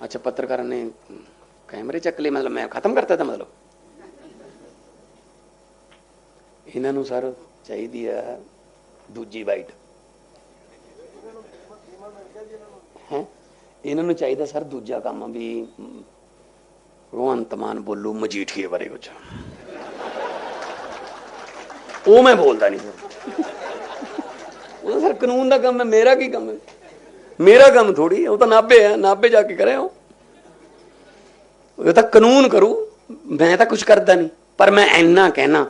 ਅੱਛਾ ਪੱਤਰਕਾਰਾਂ ਨੇ ਕੈਮਰੇ ਚੱਕ ਲਏ ਮਤਲਬ ਮੈਂ ਖਤਮ ਕਰਤਾ ਤਾਂ ਮਤਲਬ। ਇਹਨਾਂ ਨੂੰ ਸਰ ਚਾਹੀਦੀ ਆ ਦੂਜੀ ਬਾਈਟ। ਹੈ? ਇਹਨਾਂ ਨੂੰ ਚਾਹੀਦਾ ਸਰ ਦੂਜਾ ਕੰਮ ਵੀ ਮ, ਭਗਵੰਤ ਮਾਨ ਬੋਲੂ ਮਜੀਠੀਏ ਬਾਰੇ ਕੁਝ ਉਹ ਮੈਂ ਬੋਲਦਾ ਨਹੀਂ ਸਰ। ਉਹ ਸਰ ਕਾਨੂੰਨ ਦਾ ਕੰਮ ਹੈ ਮੇਰਾ ਕੀ ਕੰਮ ਹੈ? ਮੇਰਾ ਕੰਮ ਥੋੜੀ ਉਹ ਤਾਂ ਨਾਭੇ ਆ ਨਾਭੇ ਜਾ ਕੇ ਕਰਿਆ ਉਹ। ਉਹ ਤਾਂ ਕਾਨੂੰਨ ਕਰੂ, ਮੈਂ ਤਾਂ ਕੁਝ ਕਰਦਾ ਨਹੀਂ, ਪਰ ਮੈਂ ਇੰਨਾ ਕਹਿਣਾ,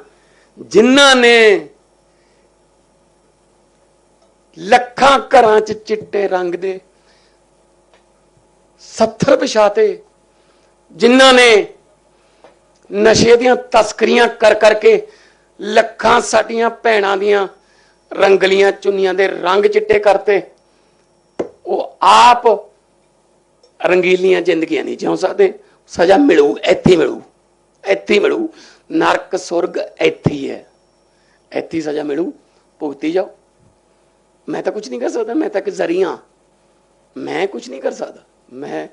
ਜਿਨ੍ਹਾਂ ਨੇ ਲੱਖਾਂ ਘਰਾਂ 'ਚ ਚਿੱਟੇ ਰੰਗ ਦੇ 70 ਵਿਛਾਤੇ, ਜਿਨ੍ਹਾਂ ਨੇ ਨਸ਼ੇ ਦੀਆਂ ਤਸਕਰੀਆਂ ਕਰ ਕਰਕੇ ਲੱਖਾਂ ਸਾਡੀਆਂ ਭੈਣਾਂ ਦੀਆਂ ਰੰਗਲੀਆਂ ਚੁੰਨੀਆਂ ਦੇ ਰੰਗ ਚਿੱਟੇ ਕਰਤੇ ਉਹ ਆਪ ਰੰਗੀਲੀਆਂ ਜ਼ਿੰਦਗੀਆਂ ਨਹੀਂ ਜਿਉ ਸਕਦੇ। ਸਜ਼ਾ ਮਿਲੂ, ਇੱਥੇ ਮਿਲੂ ਇੱਥੇ ਮਿਲੂ। ਨਰਕ, ਸੁਰਗ ਇੱਥੇ ਹੀ ਹੈ। ਇੱਥੇ ਸਜ਼ਾ ਮਿਲੂ। ਭੁਗਤੀ ਜਾਓ। ਮੈਂ ਤਾਂ ਕੁਝ ਨਹੀਂ ਕਰ ਸਕਦਾ, ਮੈਂ ਤਾਂ ਇੱਕ ਜ਼ਰੀਆ ਮੈਂ ਕੁਝ ਨਹੀਂ ਕਰ ਸਕਦਾ। ਮੈਂ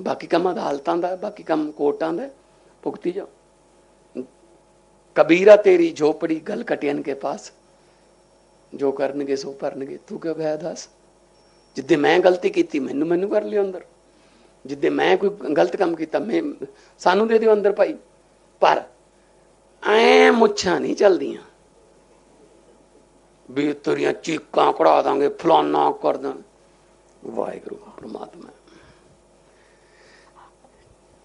ਬਾਕੀ ਕੰਮ ਅਦਾਲਤਾਂ ਦਾ, ਬਾਕੀ ਕੰਮ ਕੋਰਟਾਂ ਦਾ। ਭੁਗਤੀ ਜਾਓ। ਕਬੀਰਾ ਤੇਰੀ ਝੋਪੜੀ ਗਲ ਕਟਿਆਨ ਕੇ ਪਾਸ। ਜੋ ਕਰਨਗੇ ਸੋ ਭਰਨਗੇ। ਤੂੰ ਕਿਉਂ ਗਿਆ ਦੱਸ? ਜਿੱਦੇ ਮੈਂ ਗਲਤੀ ਕੀਤੀ, ਮੈਨੂੰ ਮੈਨੂੰ ਕਰ ਲਿਓ ਅੰਦਰ। ਜਿੱਦੇ ਮੈਂ ਕੋਈ ਗਲਤ ਕੰਮ ਕੀਤਾ, ਮੈਂ ਸਾਨੂੰ ਦੇ ਦਿਓ ਅੰਦਰ ਭਾਈ। ਪਰ ਐ ਮੁੱਛਾਂ ਨਹੀਂ ਚਲਦੀਆਂ। ਵੀ ਤੇਰੀਆਂ ਚੀਕਾਂ ਕਢਾ ਦਾਂਗੇ, ਫਲਾਨਾ ਕਰ ਦਾਂ। ਵਾਹਿਗੁਰੂ, ਪ੍ਰਮਾਤਮਾ।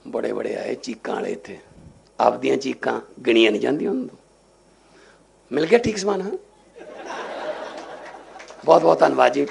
ਬੜੇ ਬੜੇ ਆਏ ਚੀਕਾਂ ਵਾਲੇ ਇੱਥੇ। ਆਪਦੀਆਂ ਚੀਕਾਂ ਗਿਣੀਆਂ ਨਹੀਂ ਜਾਂਦੀਆਂ ਉਹਨਾਂ ਤੋਂ। ਮਿਲ ਗਿਆ ਠੀਕ ਸਮਾਨ, ਹਾਂ? ਬਹੁਤ ਬਹੁਤ ਧੰਨਵਾਦ ਜੀ।